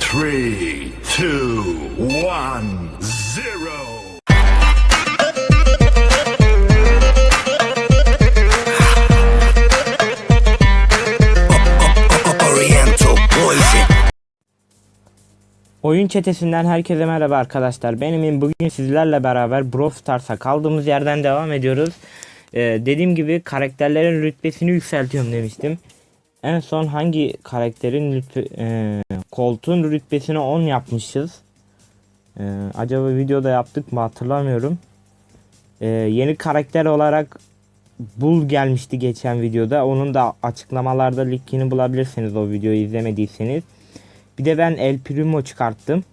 Three, two, one, zero. Oriental poison. Oyun çetesinden herkese merhaba arkadaşlar. Benim bugün sizlerle beraber Brawl Stars'a kaldığımız yerden devam ediyoruz. Ee, dediğim gibi karakterlerin rütbesini yükseltiyorum demiştim. En son hangi karakterin rütbe, e, koltuğun rütbesini 10 yapmışız. Ee, acaba videoda yaptık mı hatırlamıyorum. Ee, yeni karakter olarak Bul gelmişti geçen videoda. Onun da açıklamalarda linkini bulabilirsiniz o videoyu izlemediyseniz. Bir de ben El Primo çıkarttım.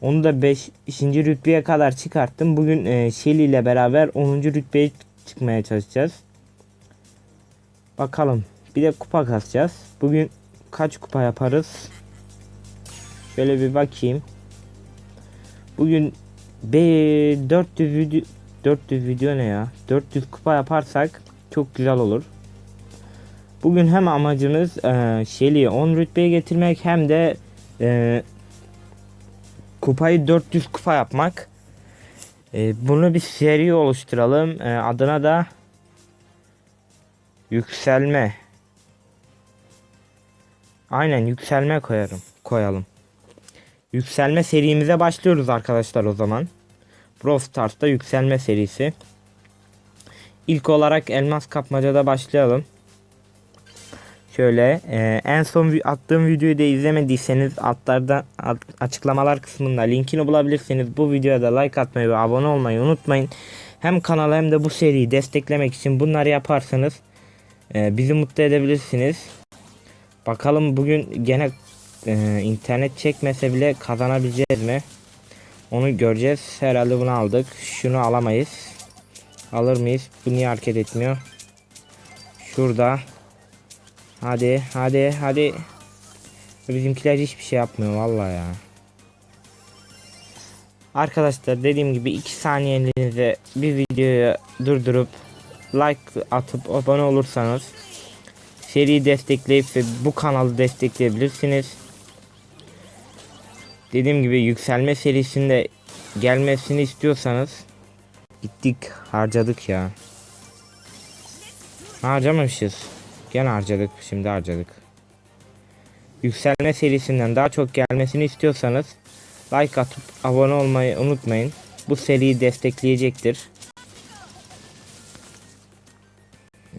Onu da 5. rütbeye kadar çıkarttım. Bugün e, Shelly ile beraber 10. rütbeye çıkmaya çalışacağız. Bakalım. Bir de kupa kasacağız. Bugün kaç kupa yaparız? Şöyle bir bakayım. Bugün be 400 video 400 video ne ya? 400 kupa yaparsak çok güzel olur. Bugün hem amacımız e, Shelly'i 10 rütbeye getirmek hem de e, kupayı 400 kupa yapmak. E, bunu bir seri oluşturalım. E, adına da yükselme. Aynen yükselme koyarım. Koyalım. Yükselme serimize başlıyoruz arkadaşlar o zaman. Brawl Stars'ta yükselme serisi. İlk olarak elmas kapmacada başlayalım. Şöyle e, en son attığım videoyu da izlemediyseniz altlarda alt- açıklamalar kısmında linkini bulabilirsiniz. Bu videoya da like atmayı ve abone olmayı unutmayın. Hem kanalı hem de bu seriyi desteklemek için bunları yaparsanız e, bizi mutlu edebilirsiniz. Bakalım bugün gene e, internet çekmese bile kazanabileceğiz mi? Onu göreceğiz. Herhalde bunu aldık. Şunu alamayız. Alır mıyız? Bu niye hareket etmiyor? Şurada. Hadi hadi hadi. Bizimkiler hiçbir şey yapmıyor vallahi ya. Arkadaşlar dediğim gibi 2 saniyenize bir videoyu durdurup like atıp abone olursanız seriyi destekleyip ve bu kanalı destekleyebilirsiniz. Dediğim gibi yükselme serisinde gelmesini istiyorsanız gittik harcadık ya. Harcamamışız. Gene harcadık. Şimdi harcadık. Yükselme serisinden daha çok gelmesini istiyorsanız like atıp abone olmayı unutmayın. Bu seriyi destekleyecektir.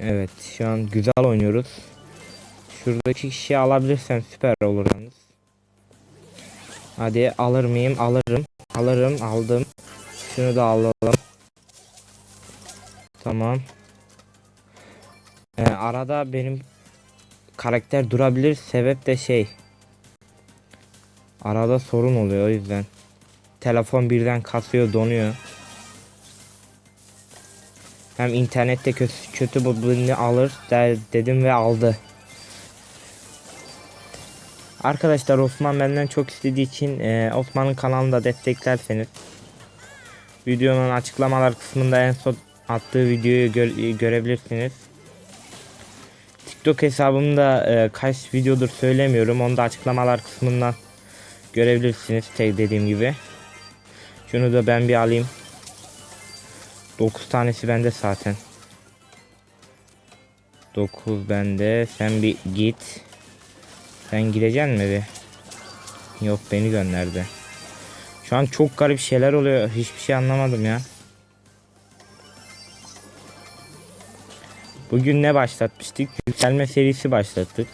Evet şu an güzel oynuyoruz. Şuradaki kişiyi alabilirsem süper olur yalnız. Hadi alır mıyım? Alırım. Alırım. Aldım. Şunu da alalım. Tamam. Ee, arada benim karakter durabilir. Sebep de şey. Arada sorun oluyor o yüzden. Telefon birden kasıyor donuyor. Hem internette kötü, kötü bulduğunu alır der, dedim ve aldı. Arkadaşlar Osman benden çok istediği için e, Osman'ın kanalını da desteklerseniz videonun açıklamalar kısmında en son attığı videoyu gö- görebilirsiniz. TikTok hesabımda e, kaç videodur söylemiyorum. Onu da açıklamalar kısmından görebilirsiniz tek dediğim gibi. Şunu da ben bir alayım. 9 tanesi bende zaten. 9 bende. Sen bir git. Sen gideceksin mi bir? Yok beni gönderdi. Şu an çok garip şeyler oluyor. Hiçbir şey anlamadım ya. Bugün ne başlatmıştık? Yükselme serisi başlattık.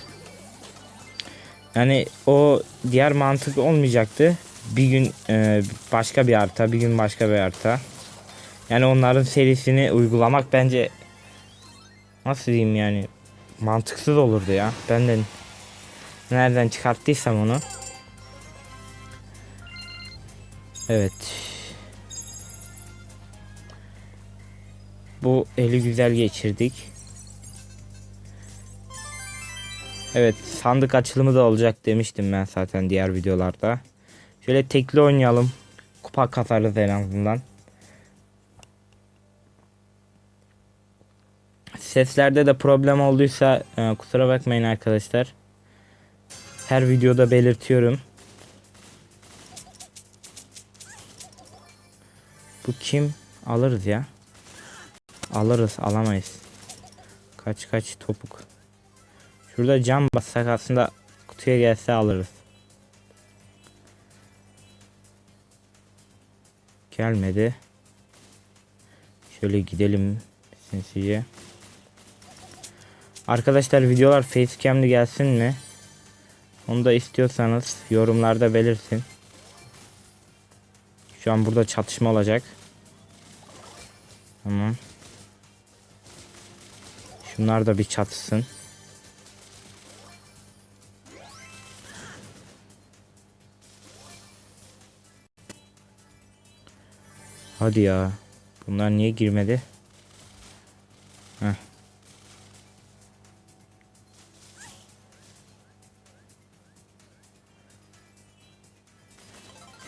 Yani o diğer mantık olmayacaktı. Bir gün e, başka bir harita, bir gün başka bir harita. Yani onların serisini uygulamak bence nasıl diyeyim yani mantıksız olurdu ya. Ben de nereden çıkarttıysam onu. Evet. Bu eli güzel geçirdik. Evet sandık açılımı da olacak demiştim ben zaten diğer videolarda. Şöyle tekli oynayalım. Kupa kasarız en azından. Seslerde de problem olduysa e, kusura bakmayın arkadaşlar. Her videoda belirtiyorum. Bu kim? Alırız ya. Alırız alamayız. Kaç kaç topuk. Şurada cam bassak aslında kutuya gelse alırız. Gelmedi. Şöyle gidelim sinsice. Arkadaşlar videolar facecam'li gelsin mi? Onu da istiyorsanız yorumlarda belirtin. Şu an burada çatışma olacak. Tamam. Şunlar da bir çatışsın. Hadi ya. Bunlar niye girmedi? Heh.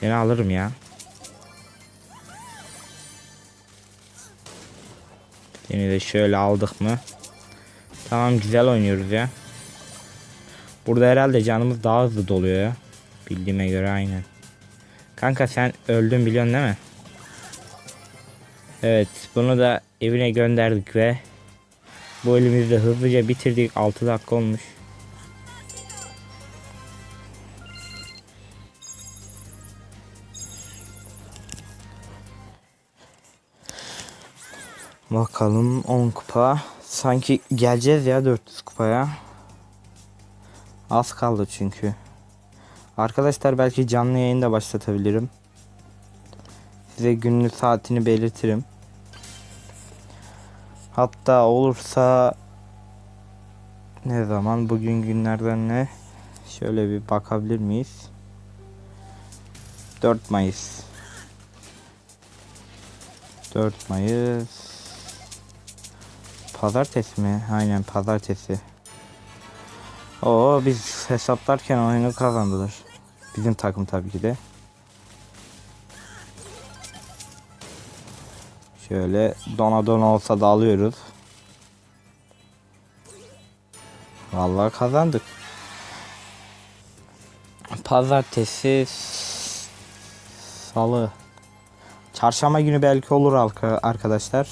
Seni alırım ya. Seni de şöyle aldık mı? Tamam güzel oynuyoruz ya. Burada herhalde canımız daha hızlı doluyor ya. Bildiğime göre aynen. Kanka sen öldün biliyorsun değil mi? Evet bunu da evine gönderdik ve bu elimizde hızlıca bitirdik 6 dakika olmuş. Bakalım 10 kupa. Sanki geleceğiz ya 400 kupaya. Az kaldı çünkü. Arkadaşlar belki canlı yayın da başlatabilirim. Size günlü saatini belirtirim. Hatta olursa ne zaman bugün günlerden ne? Şöyle bir bakabilir miyiz? 4 Mayıs. 4 Mayıs. Pazartesi mi? Aynen pazartesi. Oo biz hesaplarken oyunu kazandılar. Bizim takım tabii ki de. Şöyle dona dona olsa da alıyoruz. Vallahi kazandık. Pazartesi Salı Çarşamba günü belki olur arka- arkadaşlar.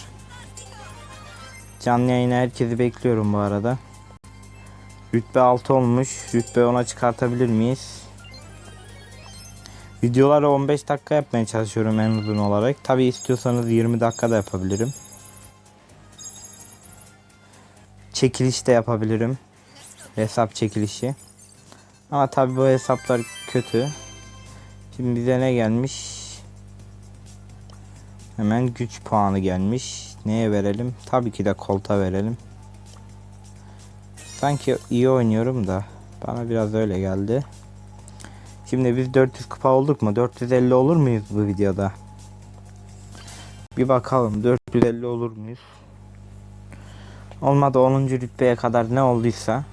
Canlı yayına herkesi bekliyorum bu arada. Rütbe 6 olmuş. Rütbe 10'a çıkartabilir miyiz? Videoları 15 dakika yapmaya çalışıyorum en uzun olarak. Tabi istiyorsanız 20 dakika da yapabilirim. Çekiliş de yapabilirim. Hesap çekilişi. Ama tabi bu hesaplar kötü. Şimdi bize ne gelmiş? Hemen güç puanı gelmiş. Neye verelim? Tabii ki de kolta verelim. Sanki iyi oynuyorum da bana biraz öyle geldi. Şimdi biz 400 kupa olduk mu? 450 olur muyuz bu videoda? Bir bakalım 450 olur muyuz? Olmadı 10. rütbeye kadar ne olduysa.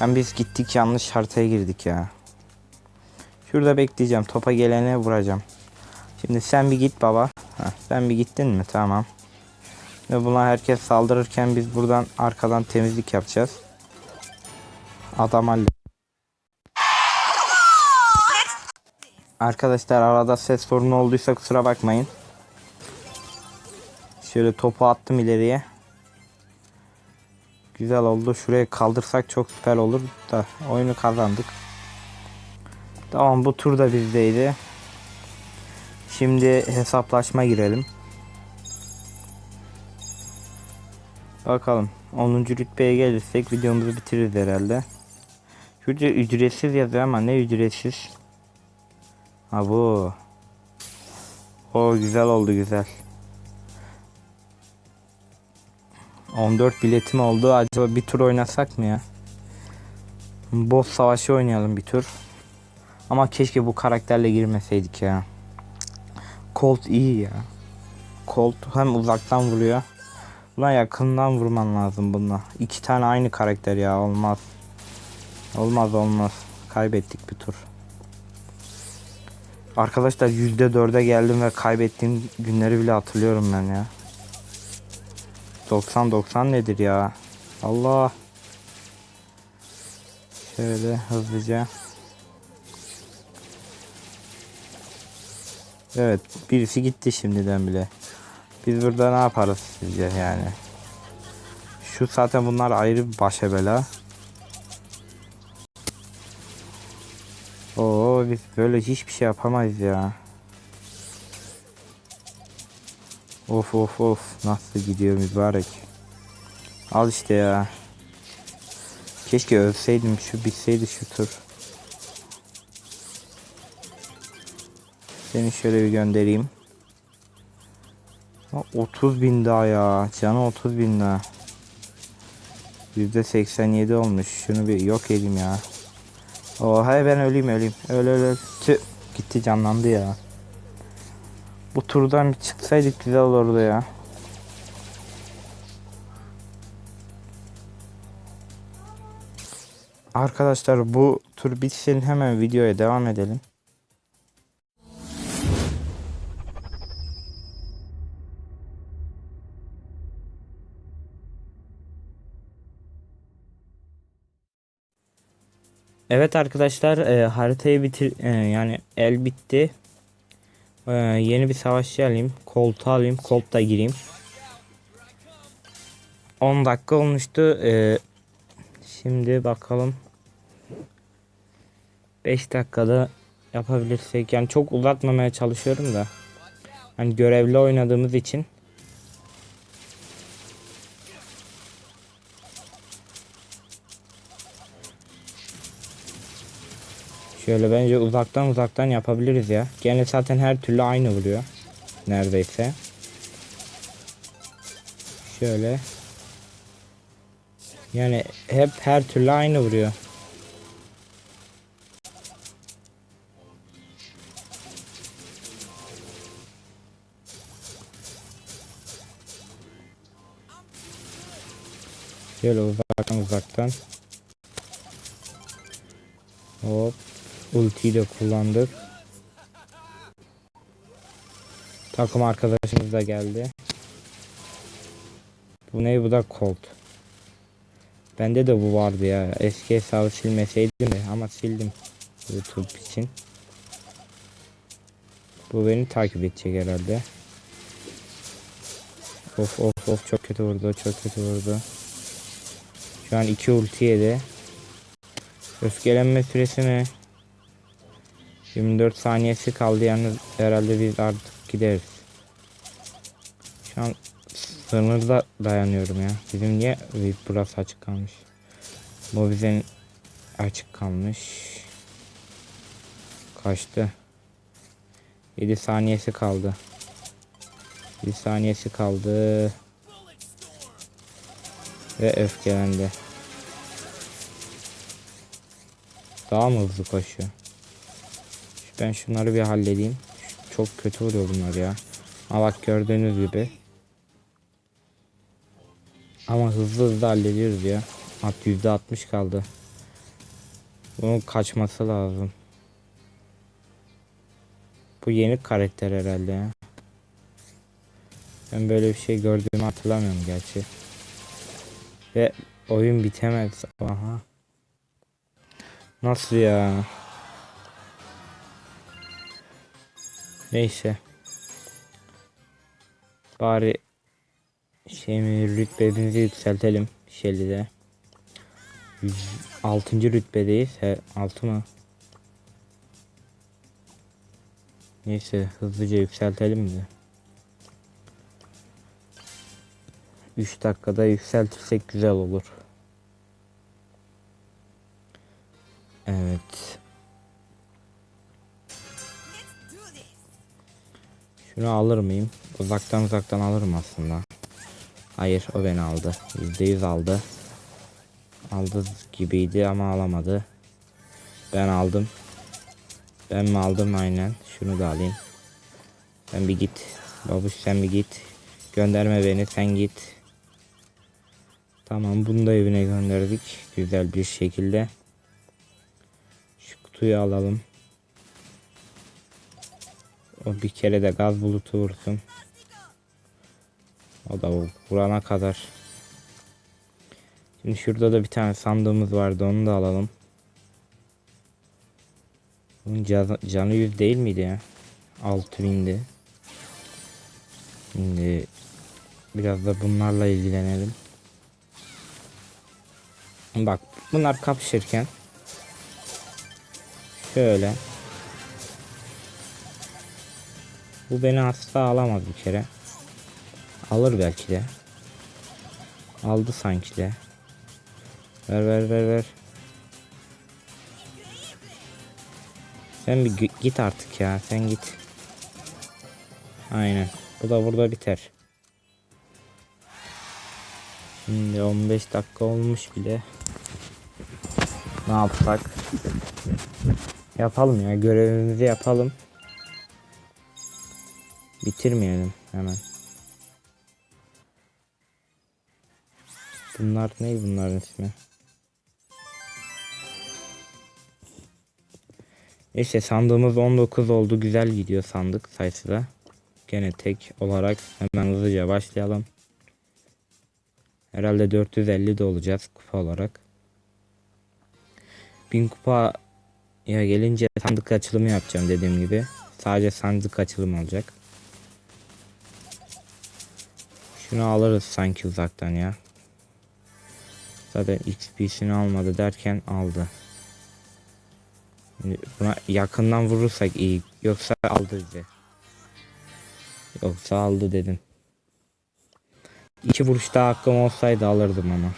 Ben biz gittik yanlış haritaya girdik ya. Şurada bekleyeceğim. Topa gelene vuracağım. Şimdi sen bir git baba. Heh, sen bir gittin mi? Tamam. Ve buna herkes saldırırken biz buradan arkadan temizlik yapacağız. Adam halle. Arkadaşlar arada ses sorunu olduysa kusura bakmayın. Şöyle topu attım ileriye. Güzel oldu. Şuraya kaldırsak çok süper olur da oyunu kazandık. Tamam bu tur da bizdeydi. Şimdi hesaplaşma girelim. Bakalım 10. rütbeye gelirsek videomuzu bitiririz herhalde. Şurada ücretsiz yazıyor ama ne ücretsiz? Ha bu. O güzel oldu güzel. 14 biletim oldu. Acaba bir tur oynasak mı ya? Boss savaşı oynayalım bir tur. Ama keşke bu karakterle girmeseydik ya. Colt iyi ya. Colt hem uzaktan vuruyor. Buna yakından vurman lazım bununla. İki tane aynı karakter ya olmaz. Olmaz olmaz. Kaybettik bir tur. Arkadaşlar %4'e geldim ve kaybettiğim günleri bile hatırlıyorum ben ya. 90-90 nedir ya? Allah. Şöyle hızlıca. Evet birisi gitti şimdiden bile. Biz burada ne yaparız sizce yani? Şu zaten bunlar ayrı bir başa bela. Oo biz böyle hiçbir şey yapamayız ya. Of of of nasıl gidiyor mübarek. Al işte ya. Keşke ölseydim şu bitseydi şu tur. Seni şöyle bir göndereyim. Ha, 30 bin daha ya. Canı 30 bin daha. %87 olmuş. Şunu bir yok edeyim ya. Oh hay ben öleyim öleyim. Öl öl öl. Tüh. Gitti canlandı ya. Bu turdan bir çıksaydık güzel olurdu ya. Arkadaşlar bu tur bitsin hemen videoya devam edelim. Evet arkadaşlar e, haritayı bitir e, yani el bitti. E, yeni bir savaşçı alayım. Koltuğu alayım. Koltuğa gireyim. 10 dakika olmuştu. E, şimdi bakalım. 5 dakikada yapabilirsek. Yani çok uzatmamaya çalışıyorum da. Hani görevli oynadığımız için. Şöyle bence uzaktan uzaktan yapabiliriz ya. Gene zaten her türlü aynı vuruyor. Neredeyse. Şöyle. Yani hep her türlü aynı vuruyor. Şöyle uzaktan uzaktan. Hop. Ultiyi de kullandık. Takım arkadaşımız da geldi. Bu ne bu da Colt. Bende de bu vardı ya. Eski hesabı silmeseydim de ama sildim. YouTube için. Bu beni takip edecek herhalde. Of of of çok kötü vurdu çok kötü vurdu. Şu an iki ulti yedi. Öfkelenme süresi mi? 24 saniyesi kaldı yalnız herhalde biz artık gideriz. Şu an sınırda dayanıyorum ya. Bizim niye burası açık kalmış? Bu bizim açık kalmış. Kaçtı? 7 saniyesi kaldı. 7 saniyesi kaldı. Ve öfkelendi. Daha mı hızlı koşuyor? Ben şunları bir halledeyim. Çok kötü oluyor bunlar ya. Ama bak gördüğünüz gibi. Ama hızlı hızlı hallediyoruz ya. At %60 kaldı. Bunun kaçması lazım. Bu yeni karakter herhalde ya. Ben böyle bir şey gördüğümü hatırlamıyorum gerçi. Ve oyun bitemez. Aha. Nasıl ya? Neyse. Bari şeyimi rütbemizi yükseltelim Shelly'de. 6. rütbedeyiz. He, 6 mı? Neyse hızlıca yükseltelim de. 3 dakikada yükseltirsek güzel olur. Evet. Şunu alır mıyım? Uzaktan uzaktan alırım aslında. Hayır o beni aldı. %100 aldı. Aldı gibiydi ama alamadı. Ben aldım. Ben mi aldım aynen. Şunu da alayım. Sen bir git. Babuş sen bir git. Gönderme beni sen git. Tamam bunu da evine gönderdik. Güzel bir şekilde. Şu kutuyu alalım. O bir kere de gaz bulutu vursun. O da vurana kadar. Şimdi şurada da bir tane sandığımız vardı onu da alalım. Bunun canı, canı 100 değil miydi ya? 6000'di. Şimdi biraz da bunlarla ilgilenelim. Bak bunlar kapışırken şöyle bu beni asla alamaz bir kere. Alır belki de. Aldı sanki de. Ver ver ver ver. Sen bir git artık ya. Sen git. Aynen. Bu da burada biter. Şimdi 15 dakika olmuş bile. Ne yapsak? Yapalım ya. Görevimizi yapalım. Bitirmeyelim hemen. Bunlar ne bunların ismi? Neyse sandığımız 19 oldu. Güzel gidiyor sandık sayısı da. Gene tek olarak hemen hızlıca başlayalım. Herhalde 450 de olacağız kupa olarak. 1000 kupa ya gelince sandık açılımı yapacağım dediğim gibi. Sadece sandık açılımı olacak. Şunu alırız sanki uzaktan ya. Zaten XP'sini almadı derken aldı. Şimdi buna yakından vurursak iyi. Yoksa aldı bize. Yoksa aldı dedim. İki vuruş daha hakkım olsaydı alırdım ama.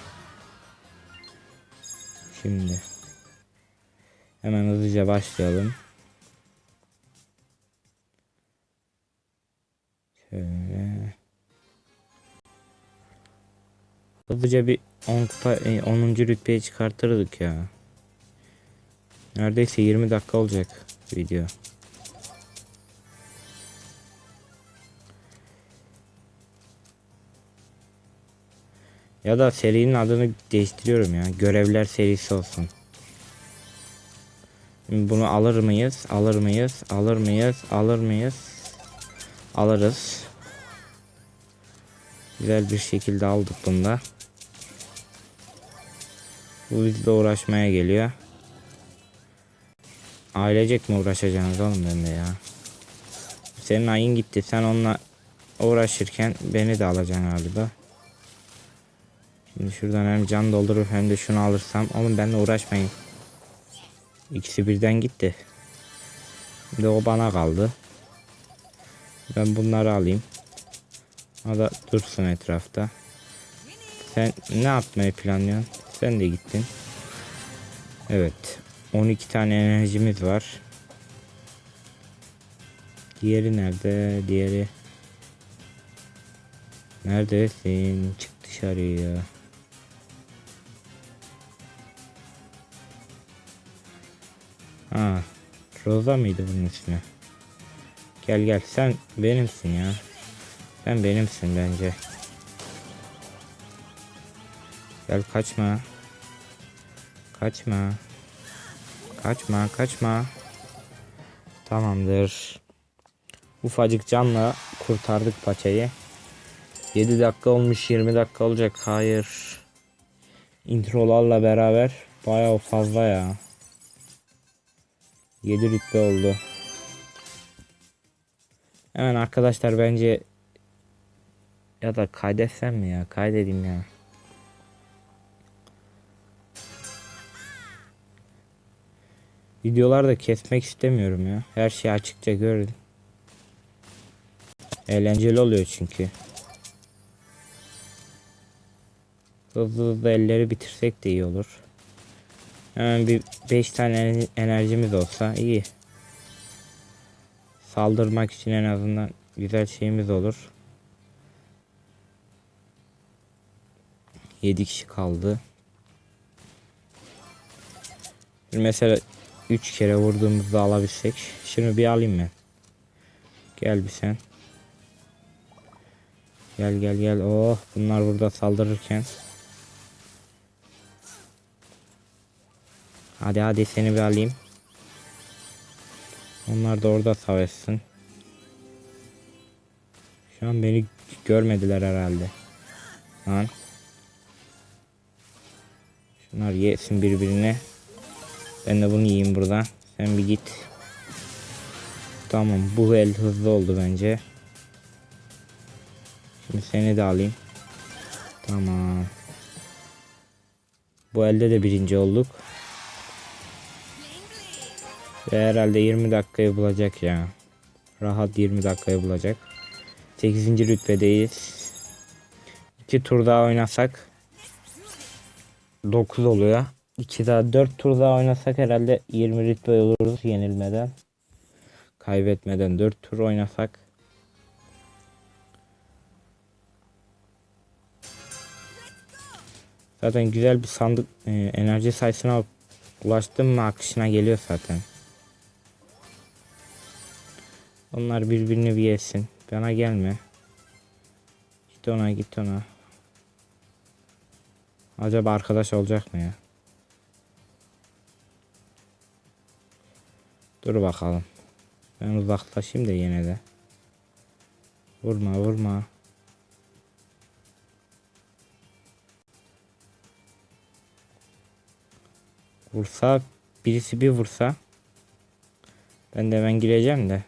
Şimdi. Hemen hızlıca başlayalım. Şöyle. Hızlıca bir 10 kupa, e, 10. rütbeye çıkartırdık ya. Neredeyse 20 dakika olacak video. Ya da serinin adını değiştiriyorum ya. Görevler serisi olsun. Bunu alır mıyız? Alır mıyız? Alır mıyız? Alır mıyız? Alırız. Güzel bir şekilde aldık bunu da. Bu bizle uğraşmaya geliyor. Ailecek mi uğraşacaksınız oğlum bende ya? Senin ayın gitti. Sen onunla uğraşırken beni de alacaksın galiba. Şimdi şuradan hem can doldurup hem de şunu alırsam. Oğlum benimle uğraşmayın. İkisi birden gitti. Şimdi o bana kaldı. Ben bunları alayım. O da dursun etrafta. Sen ne yapmayı planlıyorsun? Sen de gittin. Evet. 12 tane enerjimiz var. Diğeri nerede? Diğeri. Neredesin? Çık dışarıya. Ha. Rosa mıydı bunun ismi? Gel gel sen benimsin ya. Sen benimsin bence. Gel kaçma. Kaçma. Kaçma kaçma. Tamamdır. Ufacık canla kurtardık paçayı. 7 dakika olmuş 20 dakika olacak. Hayır. Introlarla beraber bayağı fazla ya. 7 rütbe oldu. Hemen arkadaşlar bence ya da kaydetsem mi ya? Kaydedeyim ya. Videolarda kesmek istemiyorum ya. Her şeyi açıkça görün. Eğlenceli oluyor çünkü. Hızlı hızlı elleri bitirsek de iyi olur. Hemen bir 5 tane enerjimiz olsa iyi. Saldırmak için en azından güzel şeyimiz olur. 7 kişi kaldı. Mesela 3 kere vurduğumuzda alabilsek. Şunu bir alayım ben. Gel bir sen. Gel gel gel. Oh bunlar burada saldırırken. Hadi hadi seni bir alayım. Onlar da orada savaşsın. Şu an beni görmediler herhalde. Lan. Şunlar yesin birbirine. Ben de bunu yiyeyim burada. Sen bir git. Tamam bu el hızlı oldu bence. Şimdi seni de alayım. Tamam. Bu elde de birinci olduk. Ve herhalde 20 dakikayı bulacak ya. Rahat 20 dakikayı bulacak. 8. rütbedeyiz. 2 tur daha oynasak 9 oluyor. 2 daha 4 tur daha oynasak herhalde 20 rütbe oluruz yenilmeden. Kaybetmeden 4 tur oynasak. Zaten güzel bir sandık e, enerji sayısına ulaştım mı akışına geliyor zaten. Onlar birbirini bir yesin. Bana gelme. Git ona git ona. Acaba arkadaş olacak mı ya? Dur bakalım. Ben uzaklaşayım da yine de. Vurma vurma. Vursa birisi bir vursa ben de hemen gireceğim de.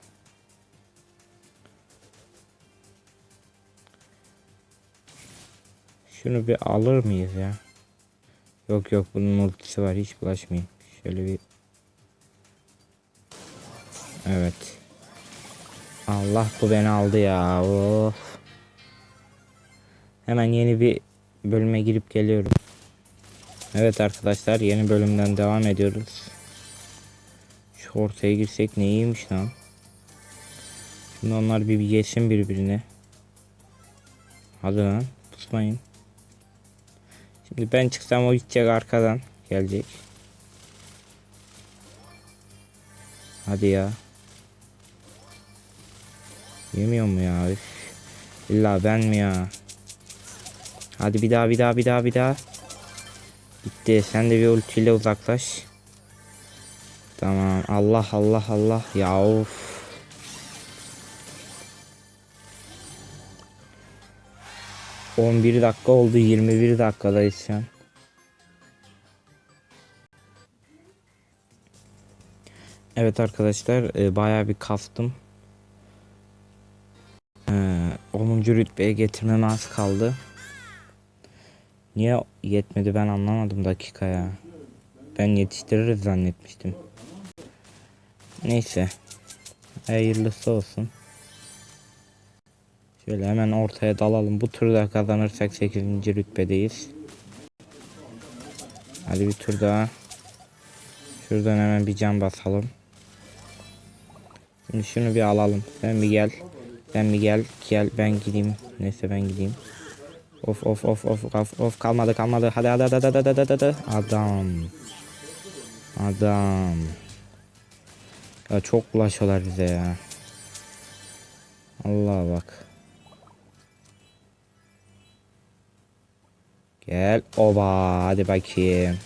Şunu bir alır mıyız ya? Yok yok bunun ultisi var hiç bulaşmayayım. Şöyle bir Evet. Allah bu beni aldı ya. Of. Hemen yeni bir bölüme girip geliyorum. Evet arkadaşlar yeni bölümden devam ediyoruz. Şu ortaya girsek ne iyiymiş lan. Şimdi onlar bir, bir yesin birbirine. Hadi lan pusmayın. Şimdi ben çıksam o gidecek arkadan gelecek. Hadi ya. Yemiyor mu ya? Üf. İlla ben mi ya? Hadi bir daha bir daha bir daha bir daha. Bitti. Sen de bir ultiyle uzaklaş. Tamam. Allah Allah Allah. Ya of. On bir dakika oldu. 21 dakikadayız şu. Evet arkadaşlar e, bayağı bir kastım. E, 10. rütbeye getirmem az kaldı. Niye yetmedi ben anlamadım dakikaya. Ben yetiştiririz zannetmiştim. Neyse. Hayırlısı olsun. Şöyle hemen ortaya dalalım. Bu turda kazanırsak 8. rütbedeyiz. Hadi bir tur daha. Şuradan hemen bir can basalım. Şimdi şunu bir alalım. Sen bir gel. Sen bir gel. Gel ben gideyim. Neyse ben gideyim. Of of of of of of kalmadı kalmadı. Hadi hadi hadi hadi hadi hadi hadi. Adam. Adam. Ya çok bulaşıyorlar bize ya. Allah bak. Gel. Oba. Hadi bakayım.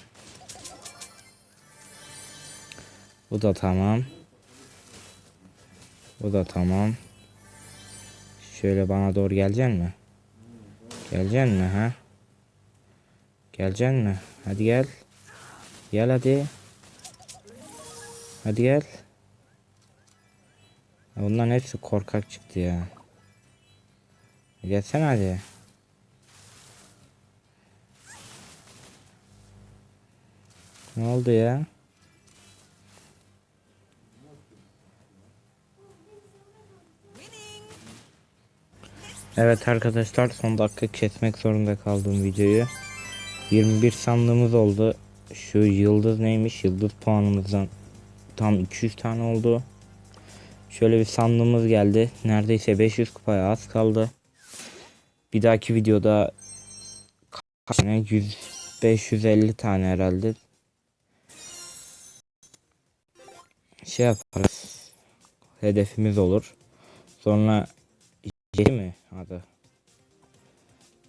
Bu da tamam. Bu da tamam. Şöyle bana doğru gelecek mi? Gelecek mi ha? Gelecek mi? Hadi gel. Gel hadi. Hadi gel. Bunların hepsi korkak çıktı ya. Gelsene hadi. Ne oldu ya? Evet arkadaşlar son dakika kesmek zorunda kaldığım videoyu. 21 sandığımız oldu. Şu yıldız neymiş? Yıldız puanımızdan tam 200 tane oldu. Şöyle bir sandığımız geldi. Neredeyse 500 kupaya az kaldı. Bir dahaki videoda kaç tane? 100 550 tane herhalde. Şey yaparız. Hedefimiz olur. Sonra J mi adı?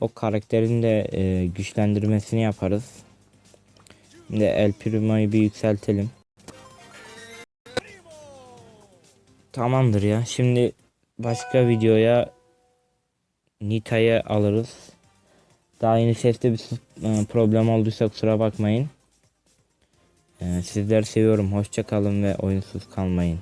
O karakterin de e, güçlendirmesini yaparız. Şimdi El Primo'yu bir yükseltelim. Tamamdır ya. Şimdi başka videoya Nita'yı alırız. Daha yeni seste bir e, problem olduysa kusura bakmayın. E, sizleri seviyorum. Hoşça kalın ve oyunsuz kalmayın.